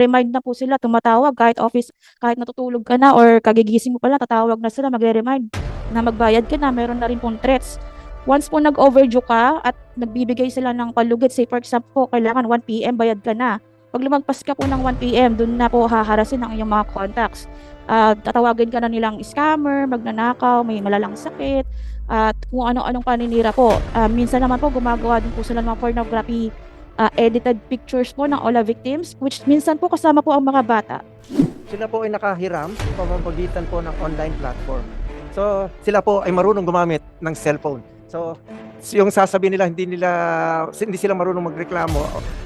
Remind na po sila, tumatawag kahit office, kahit natutulog ka na or kagigising mo pa lang, tatawag na sila, magre-remind na magbayad ka na, meron na rin pong threats. Once po nag-overdue ka at nagbibigay sila ng palugit, say for example, kailangan 1 p.m. bayad ka na. Pag lumagpas ka po ng 1 p.m., dun na po haharasin ang iyong mga contacts. Ah, tatawagin ka na nilang scammer, magnanakaw, may malalang sakit, at kung ano-anong paninira po. Ah, minsan naman po gumagawa din po sila ng pornography ah, edited pictures po ng OLA victims, which minsan po kasama po ang mga bata. Sila po ay nakahiram sa pamamagitan po ng online platform. So, sila po ay marunong gumamit ng cellphone. So, yung sasabihin nila hindi nila hindi sila marunong magreklamo,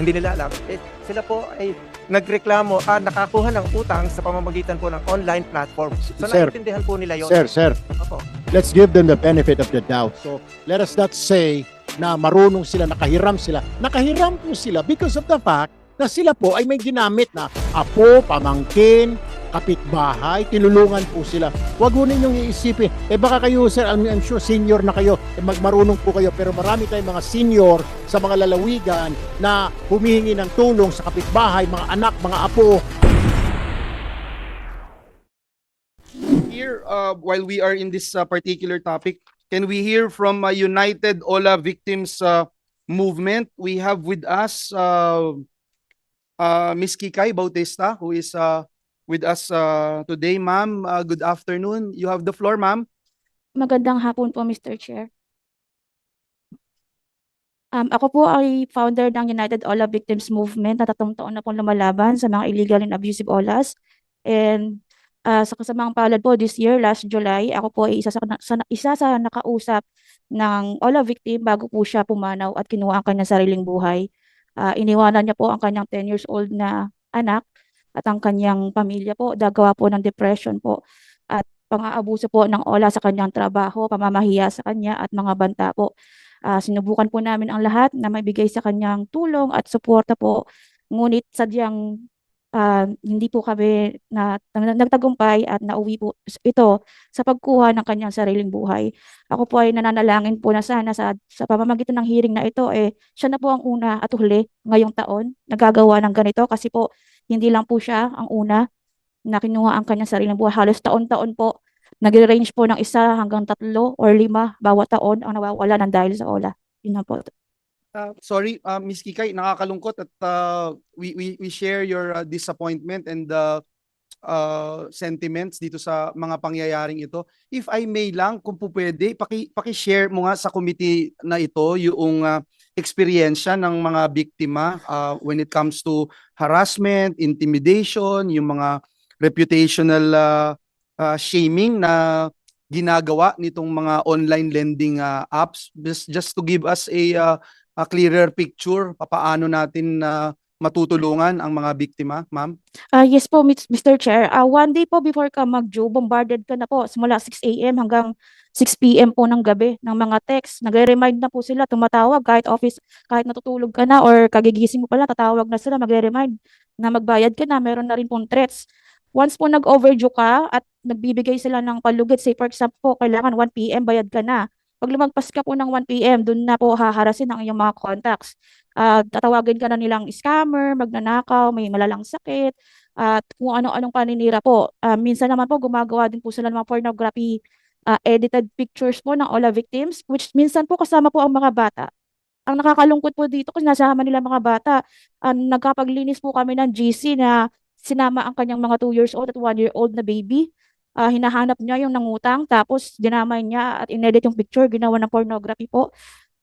hindi nila alam. Eh, sila po ay nagreklamo at nakakuha ng utang sa pamamagitan po ng online platform. So, Sir. naiintindihan po nila 'yon. Sir, sir, Opo. let's give them the benefit of the doubt. So, let us not say na marunong sila, nakahiram sila. Nakahiram po sila because of the fact na sila po ay may ginamit na apo, pamangkin, kapitbahay, tinulungan po sila. Huwag ho ninyong iisipin, eh baka kayo sir, I'm, I'm sure senior na kayo, eh magmarunong po kayo, pero marami tayong mga senior sa mga lalawigan na humihingi ng tulong sa kapitbahay, mga anak, mga apo, Here, uh, while we are in this uh, particular topic, can we hear from uh, United Ola Victims uh, Movement? We have with us uh, uh, Ms. Kikay Bautista, who is uh, with us uh, today. Ma'am, uh, good afternoon. You have the floor, ma'am. Magandang hapon po, Mr. Chair. Um, ako po ay founder ng United Ola Victims Movement na tatlong taon na pong lumalaban sa mga illegal and abusive olas. And ah, sa kasamang palad po this year, last July, ako po ay isa sa, sa isa sa nakausap ng Ola victim bago po siya pumanaw at kinuha ang kanyang sariling buhay. Ah, iniwanan niya po ang kanyang 10 years old na anak at ang kanyang pamilya po, dagawa po ng depression po at pang-aabuso po ng Ola sa kanyang trabaho, pamamahiya sa kanya at mga banta po. Ah, sinubukan po namin ang lahat na maibigay sa kanyang tulong at suporta po. Ngunit sadyang ah, hindi po kami na, na- nagtagumpay at nauwi po ito sa pagkuha ng kanyang sariling buhay. Ako po ay nananalangin po na sana sa, sa pamamagitan ng hearing na ito, eh, siya na po ang una at huli ngayong taon nagagawa ng ganito kasi po hindi lang po siya ang una na kinuha ang kanyang sariling buhay. Halos taon-taon po nag-range po ng isa hanggang tatlo or lima bawat taon ang nawawala ng dahil sa OLA. Yun na po. Uh, sorry, uh, Ms. Kikay, nakakalungkot at uh, we, we, we share your uh, disappointment and uh, uh, sentiments dito sa mga pangyayaring ito. If I may lang, kung po pwede, paki, paki-share mo nga sa committee na ito yung uh, eksperyensya ng mga biktima uh, when it comes to harassment, intimidation, yung mga reputational uh, uh, shaming na ginagawa nitong mga online lending uh, apps just just to give us a uh, a clearer picture papaano natin na matutulungan ang mga biktima, ma'am? Ah, yes po, Mr. Chair. Ah, one day po before ka mag-due, bombarded ka na po simula 6 a.m. hanggang 6 p.m. po ng gabi ng mga text. Nagre-remind na po sila, tumatawag kahit office, kahit natutulog ka na or kagigising mo pa lang, tatawag na sila, magre-remind na magbayad ka na, meron na rin pong threats. Once po nag-overdue ka at nagbibigay sila ng palugit, say for example, kailangan 1 p.m. bayad ka na. Pag lumagpas ka po ng 1 p.m., dun na po haharasin ang iyong mga contacts. Ah, tatawagin ka na nilang scammer, magnanakaw, may malalang sakit, at kung ano-anong paninira po. Ah, minsan naman po gumagawa din po sila ng mga pornography ah, edited pictures po ng OLA victims, which minsan po kasama po ang mga bata. Ang nakakalungkot po dito kasi nasama nila mga bata. Ah, nagkapaglinis po kami ng GC na sinama ang kanyang mga 2 years old at 1 year old na baby. Ah, hinahanap niya yung nangutang, tapos dinamay niya at inedit yung picture, ginawa ng pornography po.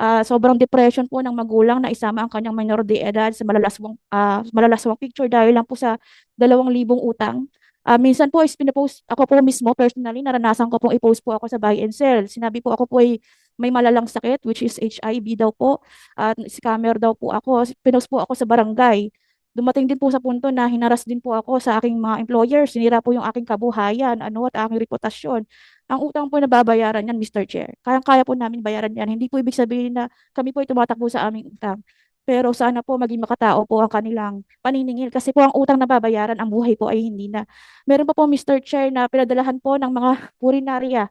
Ah, sobrang depression po ng magulang na isama ang kanyang minor de edad sa malalaswang ah, malalaswang picture dahil lang po sa dalawang libong utang. Ah, minsan po is pinapost ako po mismo personally naranasan ko pong i-post po ako sa buy and sell. Sinabi po ako po ay may malalang sakit which is HIV daw po at scammer daw po ako. Pinost po ako sa barangay. Dumating din po sa punto na hinaras din po ako sa aking mga employers. Sinira po yung aking kabuhayan, ano at aking reputasyon. Ang utang po na babayaran yan, Mr. Chair. Kayang-kaya po namin bayaran yan. Hindi po ibig sabihin na kami po ay tumatakbo sa aming utang. Pero sana po maging makatao po ang kanilang paniningil. Kasi po ang utang na babayaran, ang buhay po ay hindi na. Meron pa po, Mr. Chair, na pinadalahan po ng mga purinarya.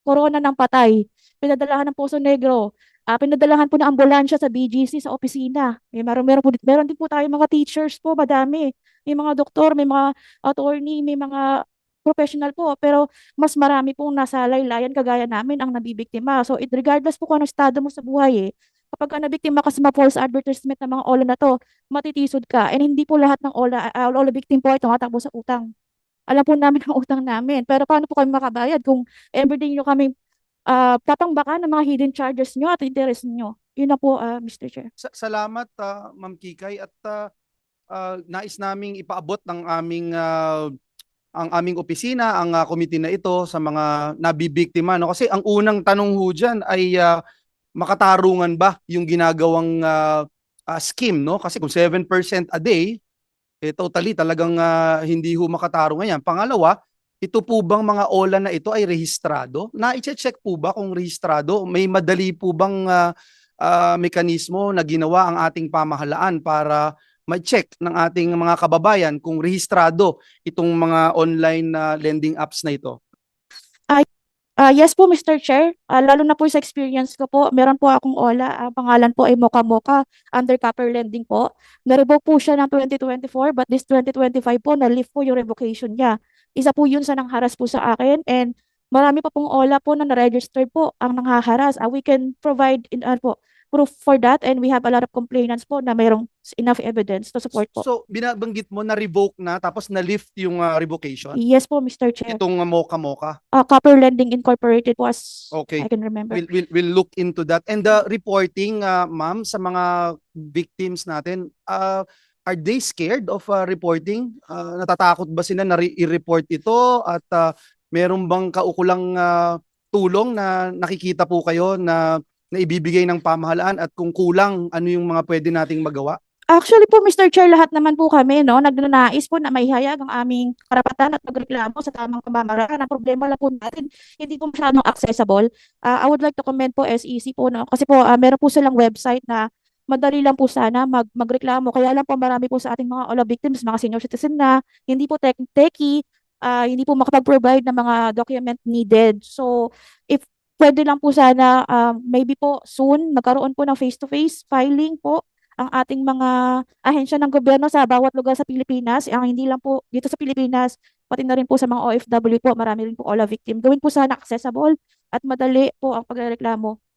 Corona ng patay. Pinadalahan ng Poso Negro. Ah, pinadalahan po ng ambulansya sa BGC sa opisina. Eh, meron, meron, po, meron din po tayo mga teachers po, madami. may mga doktor, may mga attorney, may mga professional po. Pero mas marami pong nasa laylayan kagaya namin ang nabibiktima. So, it, regardless po kung anong estado mo sa buhay eh, kapag ka nabiktima ka sa mga false advertisement ng mga OLA na to, matitisod ka. And hindi po lahat ng OLA, uh, OLA victim po ay tumatakbo sa utang. Alam po namin ang utang namin. Pero paano po kami makabayad kung everyday nyo kami uh, tatangbakan ng mga hidden charges nyo at interest nyo? Yun na po, uh, Mr. Chair. Sa- salamat, ah, Ma'am Kikay. At ah, ah, nais naming ipaabot ng aming ah, ang aming opisina, ang ah, committee na ito sa mga nabibiktima. No? Kasi ang unang tanong ho dyan ay ah, makatarungan ba yung ginagawang ah, ah, scheme? No? Kasi kung 7% a day, eh, totally talagang ah, hindi ho makatarungan yan. Pangalawa, ito po bang mga OLA na ito ay rehistrado? Na-check po ba kung rehistrado? May madali po bang ah, ah, mekanismo na ginawa ang ating pamahalaan para ma-check ng ating mga kababayan kung rehistrado itong mga online na lending apps na ito. Ah, yes po, Mr. Chair. Ah, lalo na po sa experience ko po, meron po akong OLA. ah, pangalan po ay Mocha Mocha under Copper Lending po. Na-revoke po siya ng 2024 but this 2025 po, na-lift po yung revocation niya. Isa po yun sa nangharas po sa akin and marami pa pong OLA po na na-register po ang nanghaharas. Ah, we can provide in, ano po, proof for that and we have a lot of complainants po na mayroong enough evidence to support po. So binabanggit mo na revoke na tapos na-lift yung ah, revocation. Yes po, Mr. Chair. Itong uh, Mocha Mocha. Ah, Copper Lending Incorporated po as Okay. I can remember. We'll, we'll, we'll look into that. And the reporting, uh, ma'am, sa mga victims natin, uh, are they scared of uh, reporting? Uh, natatakot ba sila na re- i-report ito? At uh, meron bang kaukulang uh, tulong na nakikita po kayo na, na ibibigay ng pamahalaan? At kung kulang, ano yung mga pwede nating magawa? Actually po, Mr. Chair, lahat naman po kami, no, nagnanais po na maihayag ang aming karapatan at magreklamo sa tamang pamamaraan. Ang problema lang po natin, hindi po masyadong accessible. Ah, I would like to commend po SEC po, no, kasi po, ah, meron po silang website na madali lang po sana mag magreklamo. Kaya lang po marami po sa ating mga OLA victims, mga senior citizen na hindi po tech techie, ah, hindi po makapag-provide ng mga document needed. So, if pwede lang po sana, ah, maybe po soon, magkaroon po ng face-to-face filing po ang ating mga ahensya ng gobyerno sa bawat lugar sa Pilipinas, ang hindi lang po dito sa Pilipinas, pati na rin po sa mga OFW po, marami rin po OLA victim. Gawin po sana accessible at madali po ang pagreklamo.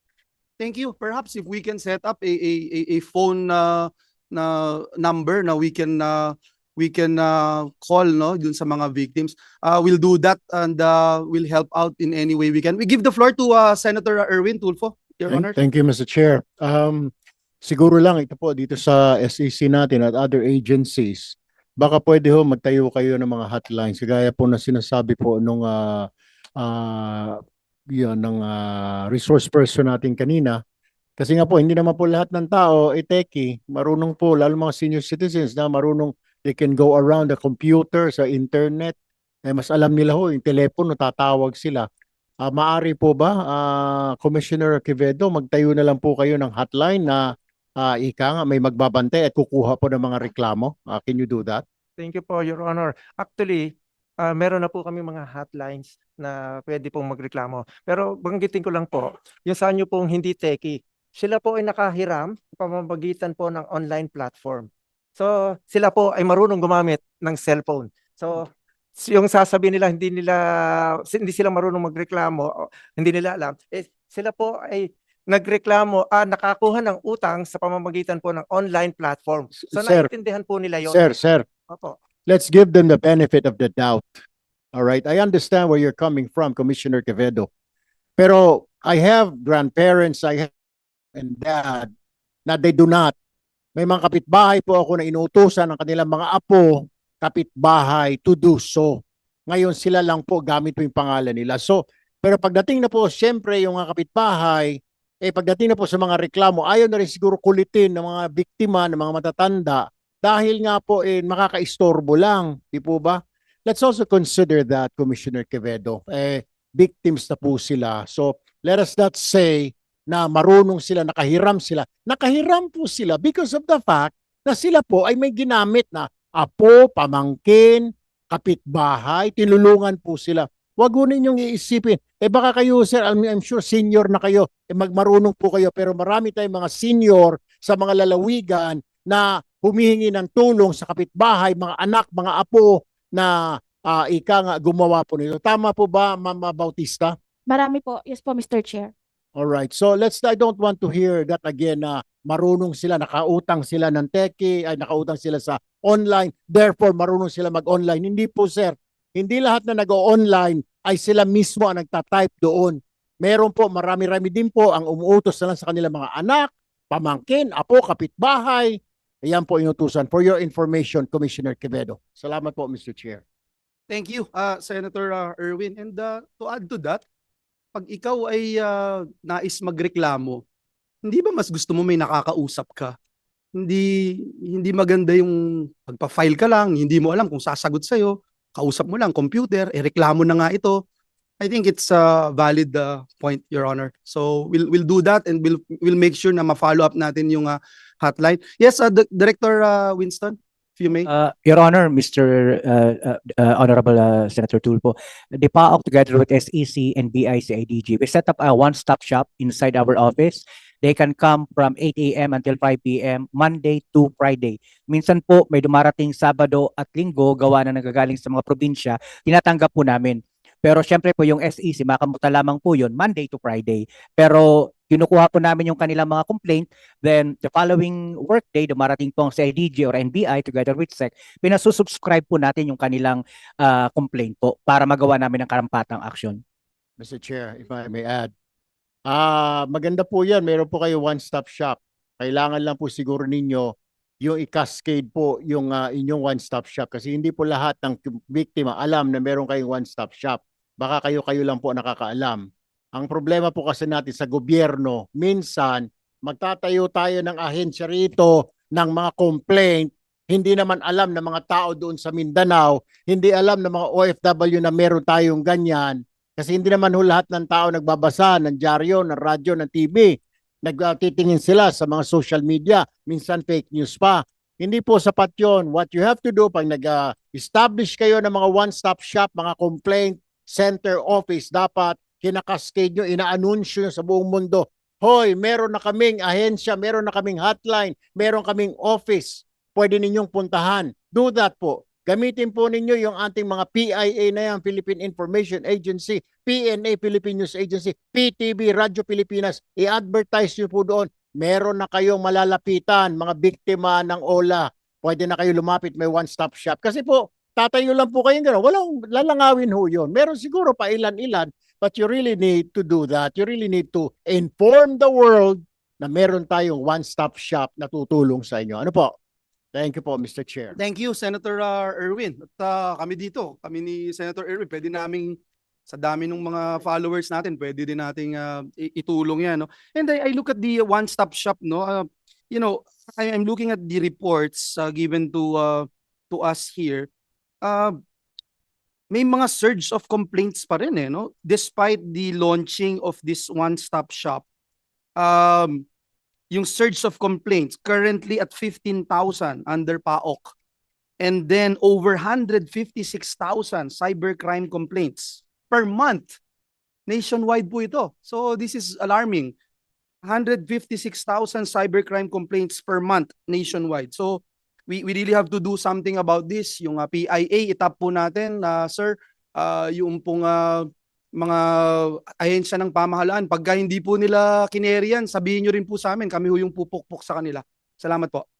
Thank you. Perhaps if we can set up a a a, a phone uh, na number na we can uh, we can uh, call no dun sa mga victims. Uh, we'll do that and uh, we'll help out in any way we can. We give the floor to uh, Senator Erwin Tulfo. Your Thank, Honor. thank you, Mr. Chair. Um, siguro lang ito po dito sa SEC natin at other agencies, baka pwede ho magtayo kayo ng mga hotlines kagaya po na sinasabi po nung ah ah, yun, ng ah, resource person natin kanina. Kasi nga po, hindi naman po lahat ng tao techie, marunong po, lalo mga senior citizens na marunong they can go around the computer, sa internet, eh, mas alam nila ho, yung telepono, tatawag sila. Ah, maari po ba, ah, Commissioner Quevedo, magtayo na lang po kayo ng hotline na ah, ika nga may magbabantay at kukuha po ng mga reklamo? Ah, can you do that? Thank you po, Your Honor. Actually, ah, meron na po kami mga hotlines na pwede pong magreklamo. Pero banggitin ko lang po, yung sa inyo pong hindi techie, sila po ay nakahiram sa pamamagitan po ng online platform. So, sila po ay marunong gumamit ng cellphone. So, yung sasabihin nila hindi nila hindi sila marunong magreklamo, hindi nila alam, eh, sila po ay nagreklamo, ah, nakakuha ng utang sa pamamagitan po ng online platform. So, Sir, naiintindihan po nila yon. Sir, sir, Opo. Let's give them the benefit of the doubt. All right, I understand where you're coming from, Commissioner Quevedo. Pero I have grandparents, I have and dad na they do not. May mga kapitbahay po ako na inutusan ng kanilang mga apo, kapitbahay to do so. Ngayon sila lang po gamit po yung pangalan nila. So, pero pagdating na po, siyempre yung mga kapitbahay, eh pagdating na po sa mga reklamo, ayaw na rin siguro kulitin ng mga biktima, ng mga matatanda, dahil nga po eh makakaistorbo lang, di po ba? Let's also consider that, Commissioner Quevedo. Eh, victims na po sila. So, let us not say na marunong sila, nakahiram sila. Nakahiram po sila because of the fact na sila po ay may ginamit na apo, pamangkin, kapitbahay, tinulungan po sila. Huwag ho ninyong iisipin. Eh baka kayo, sir, I'm, I'm sure senior na kayo, eh magmarunong po kayo, pero marami tayong mga senior sa mga lalawigan na humihingi ng tulong sa kapitbahay, mga anak, mga apo na ah, ika nga gumawa po nito. Tama po ba, Mama Bautista? Marami po. Yes po, Mr. Chair. All right. So let's I don't want to hear that again na marunong sila, nakautang sila ng teki, ay nakautang sila sa online, therefore marunong sila mag-online. Hindi po sir. Hindi lahat na nag-online ay sila mismo ang nagta-type doon. Meron po, marami-rami din po ang umuutos na lang sa kanilang mga anak, pamangkin, apo, kapitbahay. Ayan po inutusan. For your information, Commissioner Quevedo. Salamat po, Mr. Chair. Thank you, uh, Senator uh, Erwin. And uh, to add to that, pag ikaw ay uh, nais magreklamo, hindi ba mas gusto mo may nakakausap ka? Hindi hindi maganda yung pagpa-file ka lang, hindi mo alam kung sasagot sa kausap mo lang computer, eh reklamo na nga ito. I think it's a valid uh, point, Your Honor. So we'll we'll do that and we'll we'll make sure na ma-follow up natin yung uh, hotline. Yes, uh, Di- Director uh, Winston, if you may. Uh, Your Honor, Mr. Uh, uh, uh, Honorable uh, Senator Tulfo, the together with SEC and BICIDG, we set up a one-stop shop inside our office. They can come from 8 a.m. until 5 p.m. Monday to Friday. Minsan po may dumarating Sabado at Linggo gawa na nagagaling sa mga probinsya, tinatanggap po namin. Pero syempre po yung SEC, makamuta lamang po yun, Monday to Friday. Pero kinukuha po namin yung kanilang mga complaint, then the following workday, dumarating po ang CIDG or NBI together with SEC, pinasusubscribe po natin yung kanilang ah, complaint po para magawa namin ng karampatang action. Mr. Chair, if I may add. Ah, maganda po 'yan. Meron po kayo one-stop shop. Kailangan lang po siguro ninyo yung i-cascade po yung ah, inyong one-stop shop kasi hindi po lahat ng biktima alam na meron kayong one-stop shop. Baka kayo-kayo lang po nakakaalam. Ang problema po kasi natin sa gobyerno, minsan magtatayo tayo ng ahensya rito ng mga complaint, hindi naman alam ng mga tao doon sa Mindanao, hindi alam ng mga OFW na meron tayong ganyan. Kasi hindi naman ho lahat ng tao nagbabasa ng dyaryo, ng radyo, ng TV. Nagtitingin sila sa mga social media, minsan fake news pa. Hindi po sapat yon. What you have to do pag nag-establish kayo ng mga one-stop shop, mga complaint center office, dapat kinakaskade nyo, inaanunsyo nyo sa buong mundo. Hoy, meron na kaming ahensya, meron na kaming hotline, meron kaming office. Pwede ninyong puntahan. Do that po. Gamitin po ninyo yung ating mga PIA na yan, Philippine Information Agency, PNA, Philippine News Agency, PTV, Radyo Pilipinas. I-advertise nyo po doon. Meron na kayong malalapitan, mga biktima ng OLA. Pwede na kayo lumapit, may one-stop shop. Kasi po, tatayo lang po kayong gano'n. Walang lalangawin ho yun. Meron siguro pa ilan-ilan, but you really need to do that. You really need to inform the world na meron tayong one-stop shop na tutulong sa inyo. Ano po? Thank you po, Mr. Chair. Thank you, Senator uh, Erwin. At uh, kami dito, kami ni Senator Erwin, pwede naming sa dami ng mga followers natin, pwede din nating uh, itulong yan. No? And I, I look at the one-stop shop, no? Uh, you know, I, I'm looking at the reports uh, given to uh, to us here. Uh, may mga surge of complaints pa rin eh, no? Despite the launching of this one-stop shop. Um, yung surge of complaints currently at 15,000 under PAOK. And then over 156,000 cybercrime complaints per month. Nationwide po ito. So this is alarming. 156,000 cybercrime complaints per month nationwide. So we, we really have to do something about this. Yung uh, PIA, itap po natin, na sir, uh, yung pong uh, mga ahensya ng pamahalaan. Pagka hindi po nila kinerian, sabihin nyo rin po sa amin, kami ho yung pupukpok sa kanila. Salamat po.